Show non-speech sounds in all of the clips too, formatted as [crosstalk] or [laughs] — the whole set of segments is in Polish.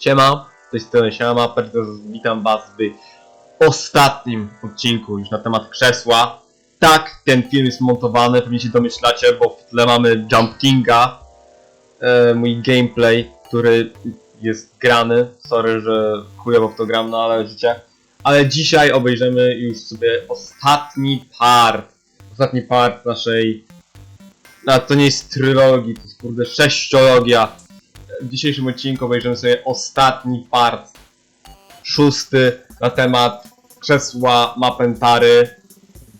Siema, z tej strony Siema, witam was w ostatnim odcinku już na temat krzesła. Tak, ten film jest montowany, pewnie się domyślacie, bo w tle mamy Jump Kinga, e, mój gameplay, który jest grany. Sorry, że chujowo w to gram, no ale życie. Ale dzisiaj obejrzymy już sobie ostatni part. Ostatni part naszej... A to nie jest trylogii, to jest kurde sześciologia. W dzisiejszym odcinku obejrzymy sobie ostatni part. Szósty na temat krzesła Mapentary.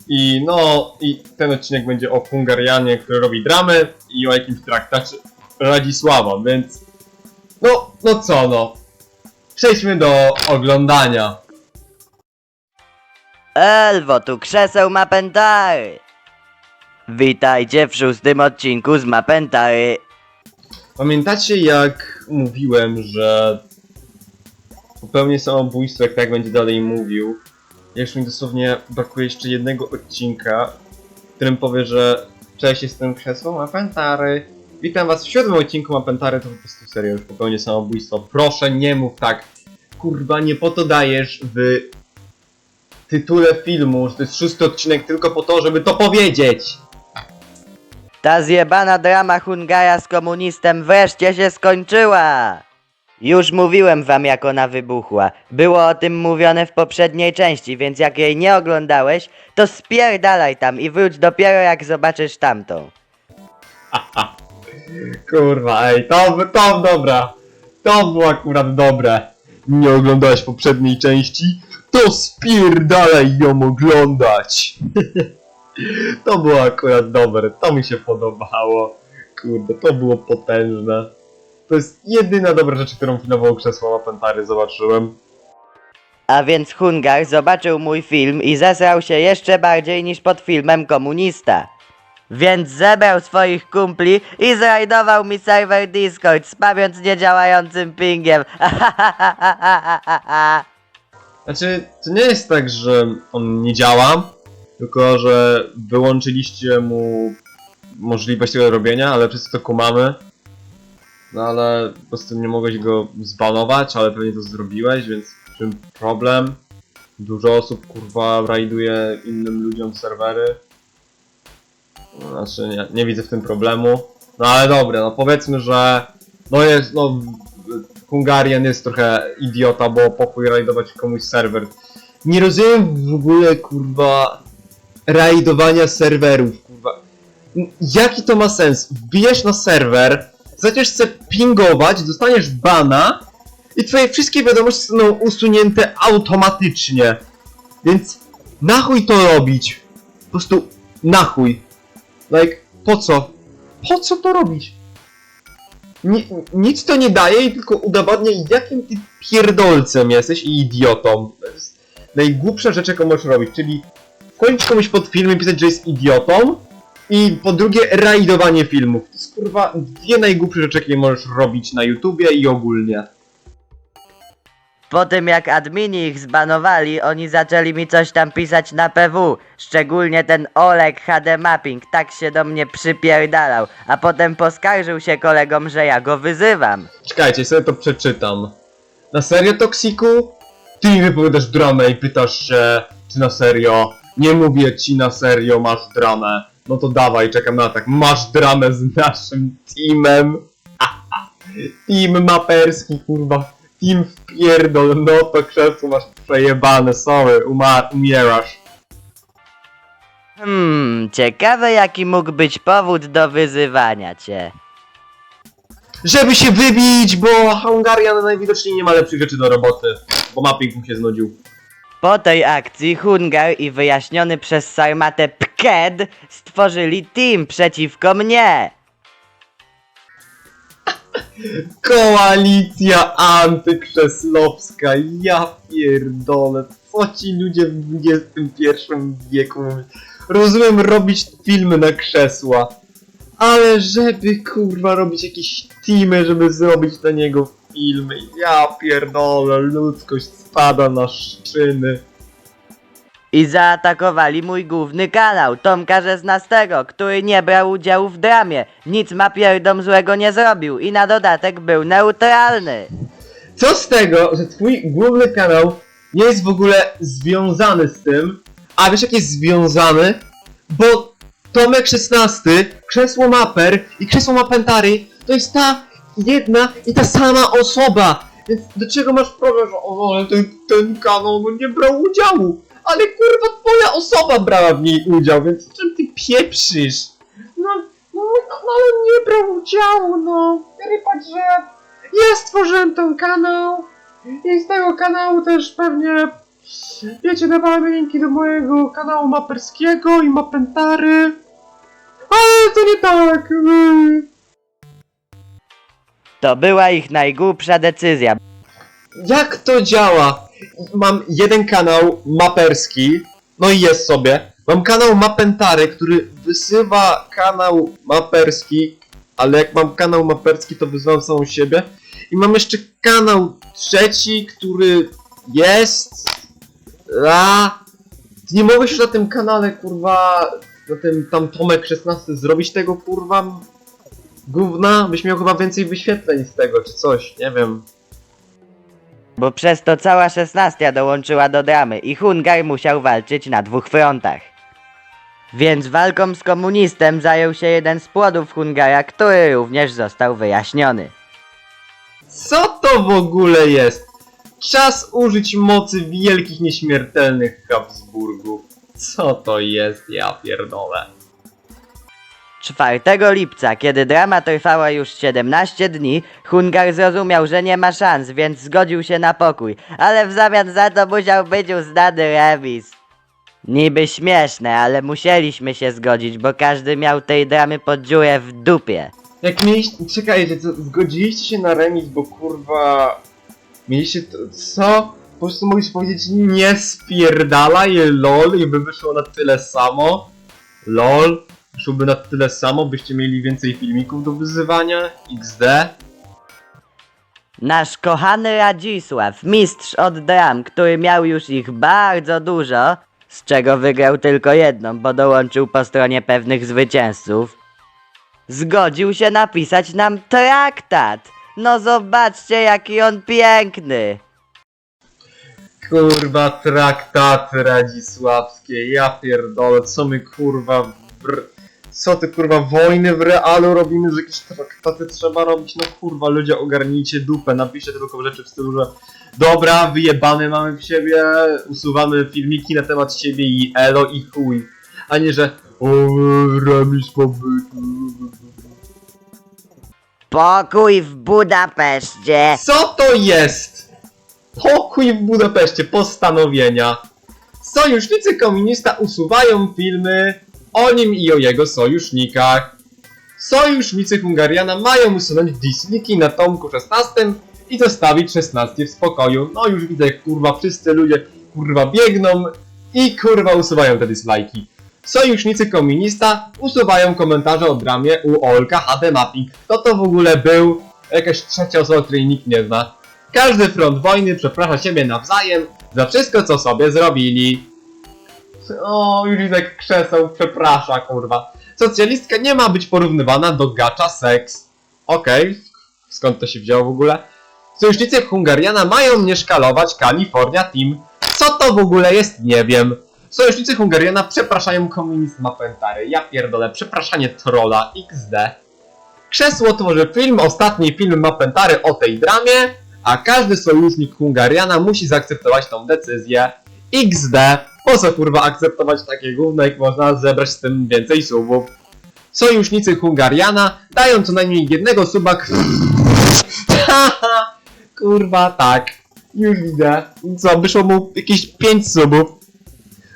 I no, i ten odcinek będzie o Hungarianie, który robi dramy i o jakimś traktacie Radzisława, więc no, no co no. Przejdźmy do oglądania. Elwo, tu krzeseł Mapentary! Witajcie w szóstym odcinku z Mapentary. Pamiętacie jak mówiłem, że popełnię samobójstwo, jak tak będzie dalej mówił. Jeszcze mi dosłownie brakuje jeszcze jednego odcinka, w którym powie, że cześć, jestem krzesło Mapentary. Witam was w siódmym odcinku Mapentary, to po prostu serio już popełnię samobójstwo. Proszę nie mów tak. Kurwa, nie po to dajesz w tytule filmu, że to jest szósty odcinek tylko po to, żeby to powiedzieć. Ta zjebana drama Hungara z komunistem wreszcie się skończyła! Już mówiłem wam jak ona wybuchła. Było o tym mówione w poprzedniej części, więc jak jej nie oglądałeś, to spierdalaj tam i wróć dopiero jak zobaczysz tamtą. [laughs] Kurwa, ej, to, to dobra. To było akurat dobre. Nie oglądałeś poprzedniej części? To spierdalaj ją oglądać. [laughs] to było akurat dobre, to mi się podobało. Kurde, to było potężne. To jest jedyna dobra rzecz, którą filmował krzesło Mapentary zobaczyłem. A więc Hungar zobaczył mój film i zesrał się jeszcze bardziej niż pod filmem komunista. Więc zebrał swoich kumpli i zrajdował mi serwer Discord, spawiąc niedziałającym pingiem. [laughs] Znaczy, to nie jest tak, że on nie działa, tylko że wyłączyliście mu możliwość tego robienia, ale wszyscy to kumamy. No ale po prostu nie mogłeś go zbanować, ale pewnie to zrobiłeś, więc w czym problem? Dużo osób kurwa rajduje innym ludziom serwery. Znaczy nie, nie widzę w tym problemu. No ale dobra, no powiedzmy, że no jest, no Hungarian jest trochę idiota, bo pokój rajdować komuś serwer. Nie rozumiem w ogóle kurwa rajdowania serwerów, kurwa. Jaki to ma sens? Wbijesz na serwer, zaczniesz chce pingować, dostaniesz bana i twoje wszystkie wiadomości zostaną usunięte automatycznie. Więc na chuj to robić? Po prostu na chuj. Like, po co? Po co to robić? Ni nic to nie daje i tylko udowadnia jakim ty pierdolcem jesteś i idiotą. To jest najgłupsza rzecz jaką możesz robić, czyli wchodzić komuś pod film i pisać, że jest idiotą i po drugie rajdowanie filmów. To jest kurwa dwie najgłupsze rzeczy jakie możesz robić na YouTubie i ogólnie. Po tym jak admini ich zbanowali, oni zaczęli mi coś tam pisać na PW. Szczególnie ten Olek HD Mapping tak się do mnie przypierdalał, a potem poskarżył się kolegom, że ja go wyzywam. Czekajcie, sobie to przeczytam. Na serio, Toksiku? Ty mi wypowiadasz dramę i pytasz się, czy na serio? Nie mówię ci na serio, masz dramę. No to dawaj, czekam na tak. Masz dramę z naszym teamem. [laughs] Team maperski, kurwa. Team wpierdol, no to krzesło masz przejebane, sorry, umar, umierasz. Hmm, ciekawe jaki mógł być powód do wyzywania cię. Żeby się wybić, bo Hungarian najwidoczniej nie ma lepszych rzeczy do roboty. Bo mapping mu się znudził. Po tej akcji Hungar i wyjaśniony przez Sarmatę Pked stworzyli team przeciwko mnie. Koalicja antykrzesłowska, ja pierdolę, co ci ludzie w XXI wieku mówią? Rozumiem robić filmy na krzesła, ale żeby kurwa robić jakieś teamy, żeby zrobić na niego filmy, ja pierdolę, ludzkość spada na szczyny. I zaatakowali mój główny kanał, Tomka Żeznastego, który nie brał udziału w dramie, nic ma pierdom złego nie zrobił i na dodatek był neutralny. Co z tego, że twój główny kanał nie jest w ogóle związany z tym, a wiesz jak jest związany? Bo Tomek 16, Krzesło Maper i Krzesło Mapentary to jest ta jedna i ta sama osoba. Więc do czego masz problem, że o, ale ten, ten kanał no nie brał udziału? Ale kurwa twoja osoba brała w niej udział, więc czym ty pieprzysz? No, no, no, no ale nie brał udziału, no. Rypać, że ja stworzyłem ten kanał i z tego kanału też pewnie wiecie, dawałem linki do mojego kanału maperskiego i mapentary. Ale to nie tak. To była ich najgłupsza decyzja. Jak to działa? Mam jeden kanał maperski, no i jest sobie. Mam kanał mapentary, który wysyła kanał maperski, ale jak mam kanał maperski, to wyzywam samą siebie. I mam jeszcze kanał trzeci, który jest. A, nie mogłeś już na tym kanale, kurwa, na tym tam Tomek 16 zrobić tego, kurwa, gówna? Byś miał chyba więcej wyświetleń z tego, czy coś, nie wiem. Bo przez to cała szesnastia dołączyła do dramy i Hungar musiał walczyć na dwóch frontach. Więc walką z komunistem zajął się jeden z płodów Hungara, który również został wyjaśniony. Co to w ogóle jest? Czas użyć mocy wielkich, nieśmiertelnych Habsburgów. Co to jest, ja pierdolę. 4 lipca, kiedy drama trwała już 17 dni, Hungar zrozumiał, że nie ma szans, więc zgodził się na pokój, ale w zamian za to musiał być uznany remis. Niby śmieszne, ale musieliśmy się zgodzić, bo każdy miał tej dramy pod dziurę w dupie. Jak mieliście... Czekajcie, co, zgodziliście się na remis, bo kurwa... Mieliście to... Co? Po prostu mogliście powiedzieć nie spierdalaj, lol, i by wyszło na tyle samo. Lol. Wyszłoby na tyle samo, byście mieli więcej filmików do wyzywania. XD. Nasz kochany Radzisław, mistrz od dram, który miał już ich bardzo dużo, z czego wygrał tylko jedną, bo dołączył po stronie pewnych zwycięzców, zgodził się napisać nam traktat. No zobaczcie, jaki on piękny. Kurwa, traktaty radzisławskie, ja pierdolę, co my kurwa, w... co ty kurwa, wojny w realu robimy, że jakieś traktaty trzeba robić, no kurwa, ludzie ogarnijcie dupę, napiszcie tylko rzeczy w stylu, że dobra, wyjebane mamy w siebie, usuwamy filmiki na temat siebie i elo i chuj, a nie, że o, remis pobytu. Pokój w Budapeszcie. Co to jest? Pokój w Budapeszcie, postanowienia. Sojusznicy komunista usuwają filmy o nim i o jego sojusznikach. Sojusznicy Hungariana mają usunąć disliki na Tomku 16 i zostawić 16 w spokoju. No już widzę, kurwa wszyscy ludzie kurwa biegną i kurwa usuwają te disliki. Sojusznicy komunista usuwają komentarze o dramie u Olka HD Mapping. Kto to w ogóle był? Jakaś trzecia osoba, której nikt nie zna. Każdy front wojny przeprasza siebie nawzajem za wszystko, co sobie zrobili. O, jak krzeseł przeprasza, kurwa. Socjalistka nie ma być porównywana do gacza seks. Okej, skąd to się wzięło w ogóle? Sojusznicy Hungariana mają mnie szkalować California Team. Co to w ogóle jest? Nie wiem. Sojusznicy Hungariana przepraszają komunizm Mapentary. Ja pierdolę, przepraszanie trolla XD. Krzesło tworzy film, ostatni film Mapentary o tej dramie, a każdy sojusznik Hungariana musi zaakceptować tą decyzję. XD. Po co kurwa akceptować takie gówno, jak można zebrać z tym więcej subów? Sojusznicy Hungariana dają co najmniej jednego suba kurwa tak. Już widzę. Co, wyszło mu jakieś 5 subów.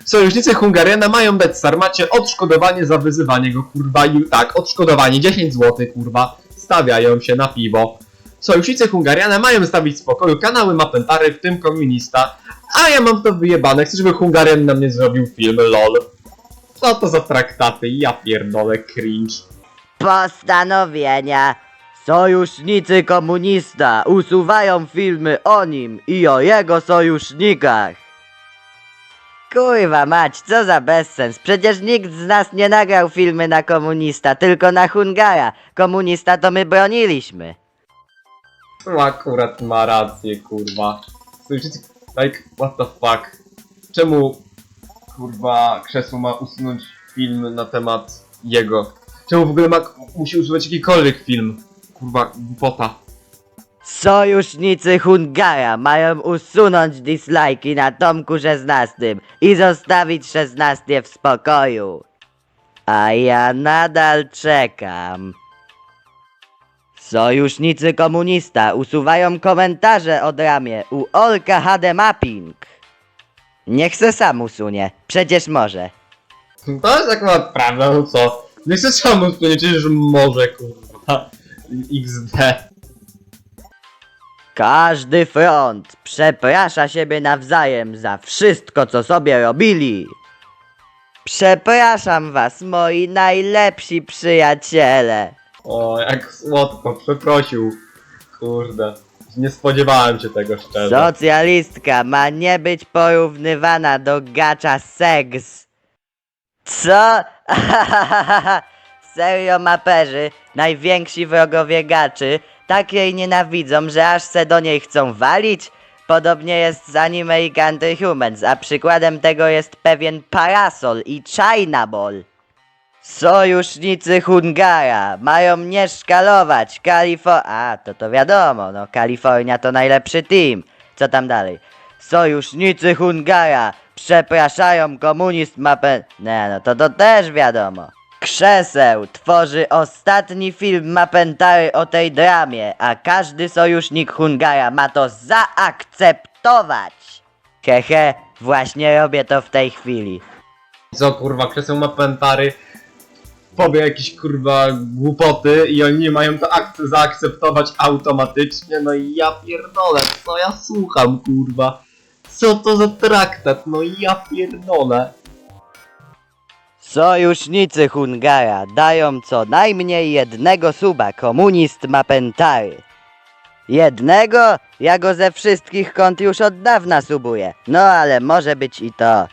Sojusznicy Hungariana mają dać Sarmacie odszkodowanie za wyzywanie go, kurwa, i tak, odszkodowanie 10 zł, kurwa, stawiają się na piwo. Sojusznicy Hungariana mają stawić w spokoju kanały Mapentary, w tym komunista, a ja mam to wyjebane, chcę, żeby Hungarian na mnie zrobił film, lol. Co to za traktaty, ja pierdolę, cringe. Postanowienia. Sojusznicy komunista usuwają filmy o nim i o jego sojusznikach. Kurwa mać, co za bezsens. Przecież nikt z nas nie nagrał filmy na komunista, tylko na Hungara. Komunista to my broniliśmy. Tu akurat ma rację, kurwa. Słyszycie? Like, what the fuck? Czemu, kurwa, krzesło ma usunąć film na temat jego? Czemu w ogóle ma, musi usuwać jakikolwiek film? Kurwa, głupota. Sojusznicy Hungara mają usunąć dislajki na Tomku 16 i zostawić 16 w spokoju. A ja nadal czekam. Sojusznicy komunista usuwają komentarze od ramię u Olka HD Mapping. Niech se sam usunie, przecież może. To jest tak naprawdę prawda, no co? Nie chcę sam usunięcie, że może, kurwa. XD. Każdy front przeprasza siebie nawzajem za wszystko, co sobie robili. Przepraszam was, moi najlepsi przyjaciele. O, jak słodko, przeprosił. Kurde. Nie spodziewałem się tego szczerze. Socjalistka ma nie być porównywana do gacza seks. Co? [laughs] Serio maperzy, najwięksi wrogowie gaczy, tak jej nienawidzą, że aż se do niej chcą walić? Podobnie jest z anime i Country Humans, a przykładem tego jest pewien Parasol i China Ball. Sojusznicy Hungara mają nie szkalować Kalifor... A, to to wiadomo, no Kalifornia to najlepszy team. Co tam dalej? Sojusznicy Hungara przepraszają komunizm mapę... Nie, no to to też wiadomo. Krzeseł tworzy ostatni film Mapentary o tej dramie, a każdy sojusznik Hungara ma to zaakceptować. Hehe, właśnie robię to w tej chwili. Co kurwa, krzeseł ma pentary, powie jakieś kurwa głupoty i oni nie mają to ak- zaakceptować automatycznie, no i ja pierdolę, co ja słucham kurwa. Co to za traktat, no i ja pierdolę. Sojusznicy Hungara dają co najmniej jednego suba komunist Mapentary. Jednego? Ja go ze wszystkich kąt już od dawna subuję. No ale może być i to.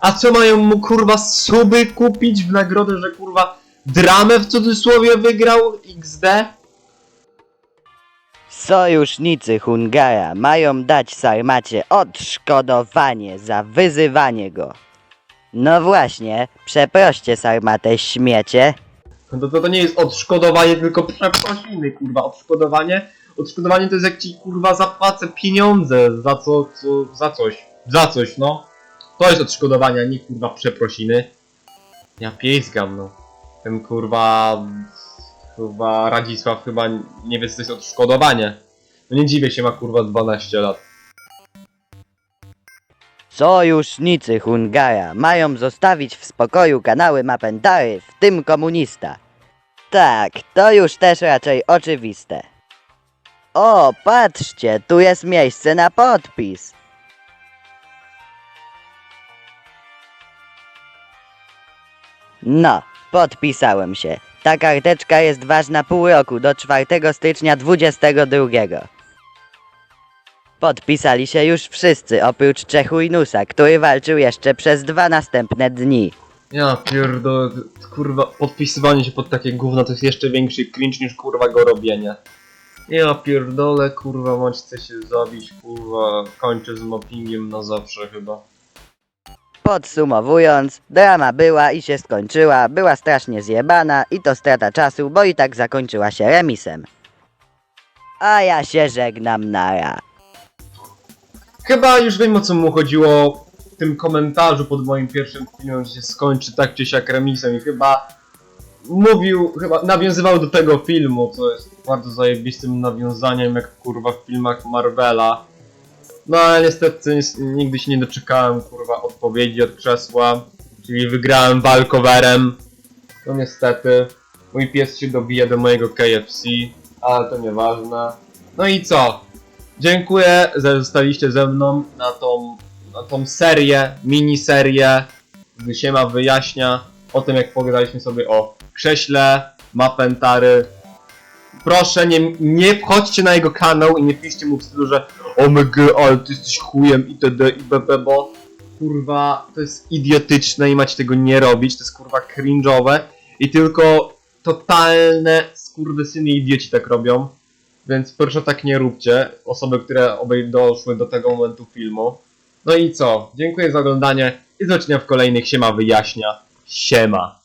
A co mają mu kurwa suby kupić w nagrodę, że kurwa dramę w cudzysłowie wygrał XD? Sojusznicy Hungara mają dać Sarmacie odszkodowanie za wyzywanie go. No właśnie, przeproście Sarmatę śmiecie. No to, to, to nie jest odszkodowanie, tylko przeprosiny, kurwa. Odszkodowanie? Odszkodowanie to jest jak ci kurwa zapłacę pieniądze za co, co za coś. Za coś, no. To jest odszkodowanie, a nie kurwa przeprosiny. Ja pieskam, no. Ten kurwa... Kurwa Radzisław chyba nie wie co to jest odszkodowanie. No nie dziwię się, ma kurwa 12 lat. Sojusznicy Hungara mają zostawić w spokoju kanały Mapentary, w tym komunista. Tak, to już też raczej oczywiste. O, patrzcie, tu jest miejsce na podpis. No, podpisałem się. Ta karteczka jest ważna pół roku do 4 stycznia 22. Podpisali się już wszyscy, oprócz Czechuinusa, który walczył jeszcze przez dwa następne dni. Ja pierdolę, kurwa, podpisywanie się pod takie gówno to jest jeszcze większy cringe niż kurwa go robienie. Ja pierdolę, kurwa, mać chce się zabić, kurwa, kończę z mobbingiem na zawsze chyba. Podsumowując, drama była i się skończyła, była strasznie zjebana i to strata czasu, bo i tak zakończyła się remisem. A ja się żegnam nara. Chyba już wiem o co mu chodziło w tym komentarzu pod moim pierwszym filmem, że się skończy tak czy siak remisem i chyba mówił, chyba nawiązywał do tego filmu, co jest bardzo zajebistym nawiązaniem jak kurwa w filmach Marvela. No ale niestety nigdy się nie doczekałem kurwa odpowiedzi od krzesła, czyli wygrałem walkowerem. No niestety, mój pies się dobija do mojego KFC, ale to nieważne. No i co? Dziękuję, że zostaliście ze mną na tą, na tą serię, miniserię z Siema wyjaśnia o tym jak pogadaliśmy sobie o krześle, mapentary. Proszę nie, nie wchodźcie na jego kanał i nie piszcie mu w stylu, że OMG, ale ty jesteś chujem itd. i bb, bo kurwa to jest idiotyczne i macie tego nie robić, to jest kurwa cringe'owe i tylko totalne skurwysyny idioci tak robią. Więc proszę tak nie róbcie. Osoby, które doszły do tego momentu filmu. No i co? Dziękuję za oglądanie i do zobaczenia w kolejnych Siema Wyjaśnia. Siema.